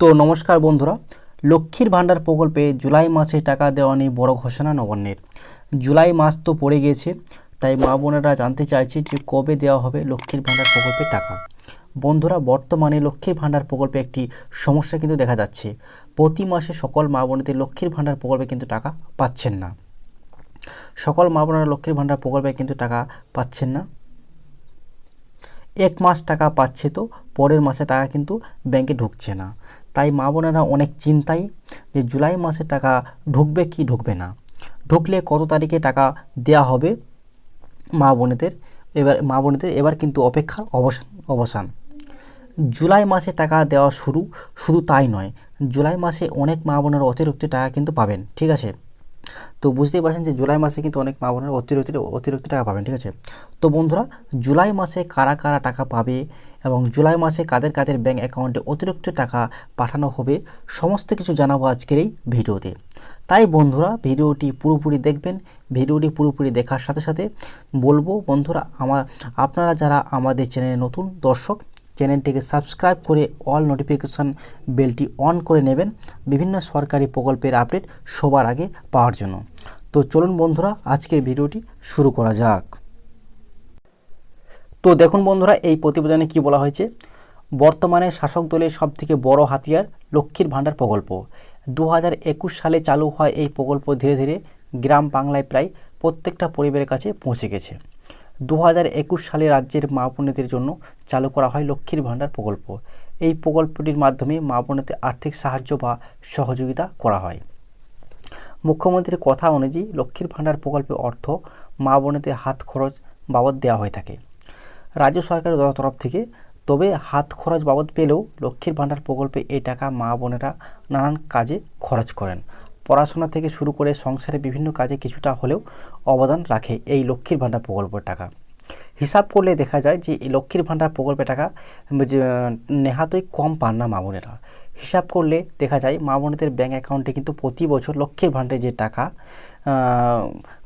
তো নমস্কার বন্ধুরা, লক্ষ্মীর ভাণ্ডার প্রকল্পে জুলাই মাসে টাকা দেওয়া নিয়ে বড় ঘোষণা নবান্নের। জুলাই মাস তো পড়ে গিয়েছে তাই মা বোনেরা জানতে চাইছে যে কবে দেওয়া হবে লক্ষ্মীর ভাণ্ডার প্রকল্পে টাকা। বন্ধুরা, বর্তমানে লক্ষ্মীর ভাণ্ডার প্রকল্পে একটি সমস্যা কিন্তু দেখা যাচ্ছে। প্রতি মাসে সকল মা বোনেদের লক্ষ্মীর ভাণ্ডার প্রকল্পে কিন্তু টাকা পাচ্ছেন না। সকল মা বোনেরা লক্ষ্মীর ভাণ্ডার প্রকল্পে কিন্তু টাকা পাচ্ছেন না। এক মাস টাকা পাচ্ছে তো, পরের মাসে টাকা কিন্তু ব্যাংকে ঢুকছে না। তাই মা বোনেরা অনেক চিন্তায় যে জুলাই মাসে টাকা ঢুকবে কি ঢুকবে না। ঢুকলে কত তারিখে টাকা দেয়া হবে? মা বোনেদের এবার, মা বোনেদের এবার কিন্তু অপেক্ষার অবসান অবসান। জুলাই মাসে টাকা দেওয়া শুরু, শুধু তাই নয়, জুলাই মাসে অনেক মা বোনেরা অতিরিক্ত টাকা কিন্তু পাবেন, ঠিক আছে? তো বুঝতেই পারছেন যে জুলাই মাসে কিন্তু অনেক মা বোনেরা অতিরিক্ত অতিরিক্ত টাকা পাবেন, ঠিক আছে? তো বন্ধুরা, জুলাই মাসে কারা কারা টাকা পাবে এবং জুলাই মাসে কাদের কাদের ব্যাঙ্ক অ্যাকাউন্টে অতিরিক্ত টাকা পাঠানো হবে, সমস্ত কিছু জানাব আজকের এই ভিডিওতে। তাই বন্ধুরা, ভিডিওটি পুরোপুরি দেখবেন, ভিডিওটি পুরোপুরি দেখার সাথে সাথে বলব, বন্ধুরা আমার আপনারা যারা আমাদের চ্যানেলে নতুন দর্শক চ্যানেলটিকে সাবস্ক্রাইব করে অল নোটিফিকেশন বেলটি অন করে নেবেন। বিভিন্ন সরকারি প্রকল্পের আপডেট সবার আগে পাওয়ার জন্য। তো চলুন বন্ধুরা, আজকের ভিডিওটি শুরু করা যাক। তো দেখুন বন্ধুরা, এই প্রতিবেদনে কি বলা হয়েছে? বর্তমানে শাসক দলের সবথেকে বড় হাতিয়ার লক্ষ্মীর ভাণ্ডার প্রকল্প। দু হাজার একুশ সালে চালু হয় এই প্রকল্প ধীরে ধীরে গ্রাম বাংলায় প্রায় প্রত্যেকটা পরিবারের কাছে পৌঁছে গেছে। দু হাজার একুশ সালে রাজ্যের মা বোনেদের জন্য চালু করা হয় লক্ষ্মীর ভাণ্ডার প্রকল্প। এই প্রকল্পটির মাধ্যমে মা বোনেদের আর্থিক সাহায্য বা সহযোগিতা করা হয়। মুখ্যমন্ত্রীর কথা অনুযায়ী লক্ষ্মীর ভাণ্ডার প্রকল্পের অর্থ মা বোনেদের হাত খরচ বাবদ দেওয়া হয়ে থাকে। রাজ্য সরকারের তরফ থেকে তবে হাত খরচ বাবদ পেলেও লক্ষ্মীর ভাণ্ডার প্রকল্পে এই টাকা মা বোনেরা নানান কাজে খরচ করেন। পড়াশোনা থেকে শুরু করে সংসারে বিভিন্ন কাজে কিছুটা হলেও অবদান রাখে এই লক্ষ্মীর ভাণ্ডার প্রকল্পের টাকা। হিসাব করলে দেখা যায় যে এই লক্ষ্মীর ভাণ্ডার প্রকল্পের টাকা নেহাতই কম পান না মা বোনেরা হিসাব করলে দেখা যায় মা বোনেদের ব্যাঙ্ক অ্যাকাউন্টে কিন্তু প্রতি বছর লক্ষ্মীর ভাণ্ডারে যে টাকা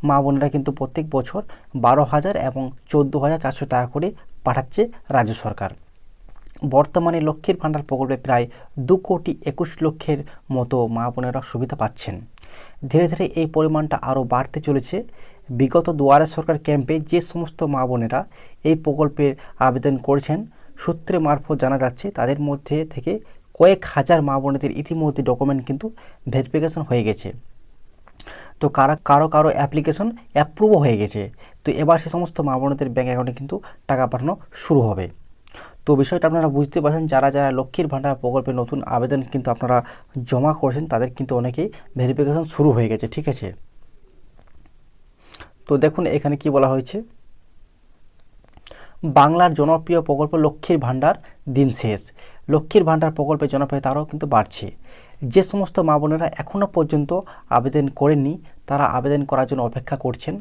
মা বোনেরা কিন্তু প্রত্যেক বছর বারো হাজার এবং চোদ্দ হাজার চারশো টাকা করে পাঠাচ্ছে রাজ্য সরকার। বর্তমানে লক্ষ্মীর ভাণ্ডার প্রকল্পে প্রায় দু কোটি একুশ লক্ষের মতো মা বোনেরা সুবিধা পাচ্ছেন। ধীরে ধীরে এই পরিমাণটা আরও বাড়তে চলেছে। বিগত দুয়ারে সরকার ক্যাম্পে যে সমস্ত মা বোনেরা এই প্রকল্পের আবেদন করেছেন, সূত্রে মারফত জানা যাচ্ছে তাদের মধ্যে থেকে কয়েক হাজার মা বোনেদের ইতিমধ্যে ডকুমেন্ট কিন্তু ভেরিফিকেশন হয়ে গেছে। তো কারা, কারও কারও অ্যাপ্লিকেশন অ্যাপ্রুভও হয়ে গেছে। তো এবার সে সমস্ত মা বোনেদের ব্যাঙ্ক অ্যাকাউন্টে কিন্তু টাকা পাঠানো শুরু হবে। তো বিষয়টা আপনারা বুঝতে পারছেন, যারা যারা লক্ষ্মীর ভাণ্ডার প্রকল্পে নতুন আবেদন কিন্তু আপনারা জমা করেছেন, তাদের কিন্তু অনেকেই ভেরিফিকেশন শুরু হয়ে গেছে, ঠিক আছে? তো দেখুন, এখানে কি বলা হয়েছে? বাংলার জনপ্রিয় প্রকল্প লক্ষ্মীর ভাণ্ডার দিন শেষ। লক্ষ্মীর ভাণ্ডার প্রকল্পের জনপ্রিয়তারও কিন্তু বাড়ছে। যে সমস্ত মা বোনেরা এখনও পর্যন্ত আবেদন করেননি, তারা আবেদন করার জন্য অপেক্ষা করছেন।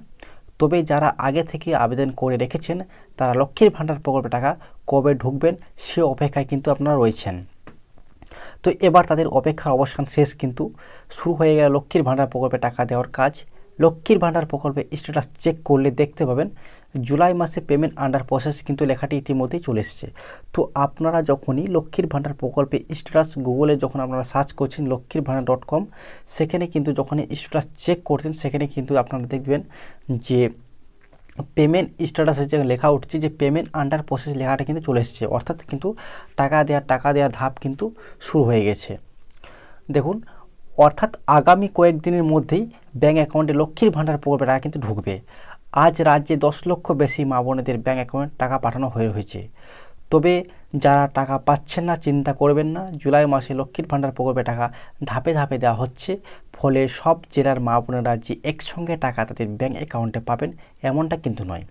তবে যারা আগে থেকে আবেদন করে রেখেছেন, তারা লক্ষ্মীর ভাণ্ডার প্রকল্পে টাকা কবে ঢুকবেন সে অপেক্ষায় কিন্তু আপনারা রয়েছেন। তো এবার তাদের অপেক্ষার অবসান শেষ কিন্তু শুরু হয়ে গেল লক্ষ্মীর ভাণ্ডার প্রকল্পে টাকা দেওয়ার কাজ। লক্ষ্মীর ভাণ্ডার প্রকল্পে স্ট্যাটাস চেক করলে দেখতে পাবেন জুলাই মাসে পেমেন্ট আন্ডার প্রসেস কিন্তু লেখাটি ইতিমধ্যেই চলে এসেছে। তো আপনারা যখনই লক্ষ্মীর ভাণ্ডার প্রকল্পে স্ট্যাটাস গুগলে যখন আপনারা সার্চ করছেন লক্ষ্মীর ভাণ্ডার ডট কম সেখানে কিন্তু যখনই স্ট্যাটাস চেক করছেন, সেখানে কিন্তু আপনারা দেখবেন যে পেমেন্ট স্ট্যাটাসে যে লেখা উঠছে যে পেমেন্ট আন্ডার প্রসেস লেখাটা কিন্তু চলে এসেছে। অর্থাৎ কিন্তু টাকা দেওয়ার টাকা দেওয়ার ধাপ কিন্তু শুরু হয়ে গেছে। দেখুন অর্থাৎ আগামী কয়েকদিনের মধ্যেই ব্যাঙ্ক অ্যাকাউন্টে লক্ষ্মীর ভাণ্ডার প্রকল্পে টাকা কিন্তু ঢুকবে। আজ রাজ্যে দশ লক্ষ বেশি মা বোনেদের ব্যাঙ্ক অ্যাকাউন্টে টাকা পাঠানো হয়ে হয়েছে। তবে যারা টাকা পাচ্ছেন না, চিন্তা করবেন না। জুলাই মাসে লক্ষ্মীর ভাণ্ডার প্রকল্পে টাকা ধাপে ধাপে দেওয়া হচ্ছে। ফলে সব জেলার মা বোনেরা যে একসঙ্গে টাকা তাদের ব্যাঙ্ক অ্যাকাউন্টে পাবেন, এমনটা কিন্তু নয়।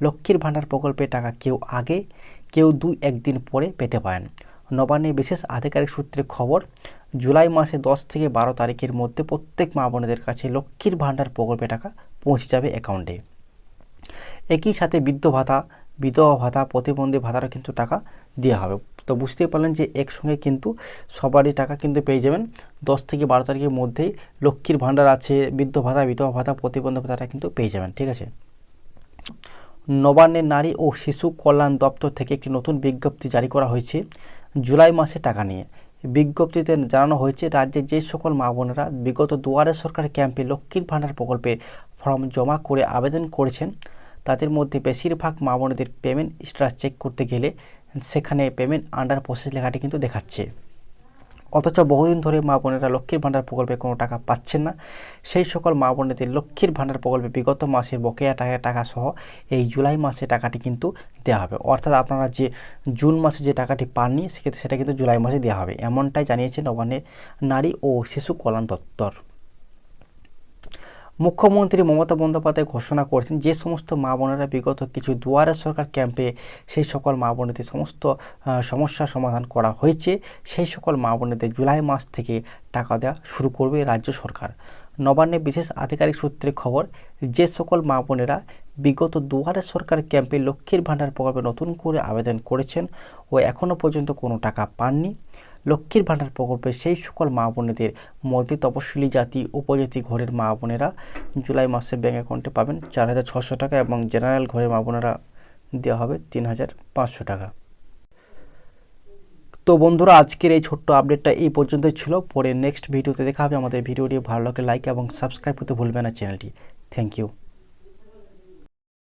লক্ষ্মীর ভাণ্ডার প্রকল্পে টাকা কেউ আগে, কেউ দুই একদিন পরে পেতে পারেন। নবান্নে বিশেষ আধিকারিক সূত্রে খবর জুলাই মাসে দশ থেকে বারো তারিখের মধ্যে প্রত্যেক মা বোনেদের কাছে লক্ষ্মীর ভাণ্ডার প্রকল্পে টাকা পৌঁছে যাবে অ্যাকাউন্টে। একই সাথে বৃদ্ধ ভাতা, বিধবা ভাতা, প্রতিবন্ধী ভাতারও কিন্তু টাকা দেওয়া হবে। তো বুঝতেই পারলেন যে একসঙ্গে কিন্তু সবারই টাকা কিন্তু পেয়ে যাবেন। দশ থেকে বারো তারিখের মধ্যেই লক্ষ্মীর ভাণ্ডার আছে, বৃদ্ধ ভাতা, বিধবা ভাতা, প্রতিবন্ধী ভাতাটা কিন্তু পেয়ে যাবেন, ঠিক আছে? নবান্নের নারী ও শিশু কল্যাণ দপ্তর থেকে একটি নতুন বিজ্ঞপ্তি জারি করা হয়েছে জুলাই মাসে টাকা নিয়ে। বিজ্ঞপ্তিতে জানানো হয়েছে, রাজ্যে যে সকল মা বোনেরা বিগত দুয়ারে সরকার ক্যাম্পে লক্ষ্মীর ভাণ্ডার প্রকল্পে ফর্ম জমা করে আবেদন করেছেন, তাদের মধ্যে বেশিরভাগ মা বোনদের পেমেন্ট স্ট্রাস চেক করতে গেলে সেখানে পেমেন্ট আন্ডার প্রসেস লেখাটি কিন্তু দেখাচ্ছে। অথচ বহুদিন ধরে মা বোনেরা লক্ষ্মীর ভাণ্ডার প্রকল্পে কোনো টাকা পাচ্ছেন না। সেই সকল মা বোনেদের লক্ষ্মীর ভাণ্ডার প্রকল্পে বিগত মাসের বকেয়া টাকা টাকা সহ এই জুলাই মাসে টাকাটি কিন্তু দেওয়া হবে। অর্থাৎ আপনারা যে জুন মাসে যে টাকাটি পাননি, সেক্ষেত্রে সেটা কিন্তু জুলাই মাসে দেওয়া হবে। এমনটাই জানিয়েছেন নবান্নের নারী ও শিশু কল্যাণ দপ্তর। মুখ্যমন্ত্রী মমতা বন্দ্যোপাধ্যায় ঘোষণা করেছেন যে সমস্ত মা বোনেরা বিগত কিছু দুয়ারে সরকার ক্যাম্পে সেই সকল মা বোনেদের সমস্ত আহ, সমস্যার সমাধান করা হয়েছে। সেই সকল মা বোনেদের জুলাই মাস থেকে টাকা দেওয়া শুরু করবে রাজ্য সরকার। নবান্নে বিশেষ আধিকারিক সূত্রে খবর যে সকল মা বোনেরা বিগত দুয়ারে সরকার ক্যাম্পে লক্ষ্মীর ভাণ্ডার প্রকল্পে নতুন করে আবেদন করেছেন ও এখনও পর্যন্ত কোনো টাকা পাননি। লক্ষ্মীর ভাণ্ডার প্রকল্পে সেই সকল মা বোনেদের মধ্যে তপশিলি জাতি, উপজাতি ঘরের মা বোনেরা জুলাই মাসে ব্যাঙ্ক অ্যাকাউন্টে পাবেন চার হাজার ছশো টাকা এবং জেনারেল ঘরের মা বোনেরা দেওয়া হবে তিন হাজার পাঁচশো টাকা। তো বন্ধুরা, আজকের এই ছোট্ট আপডেটটা এই পর্যন্তই ছিল। পরে নেক্সট ভিডিওতে দেখা হবে। আমাদের ভিডিওটি ভালো লাগলে লাইক এবং সাবস্ক্রাইব করতে ভুলবেন না চ্যানেলটি। Thank you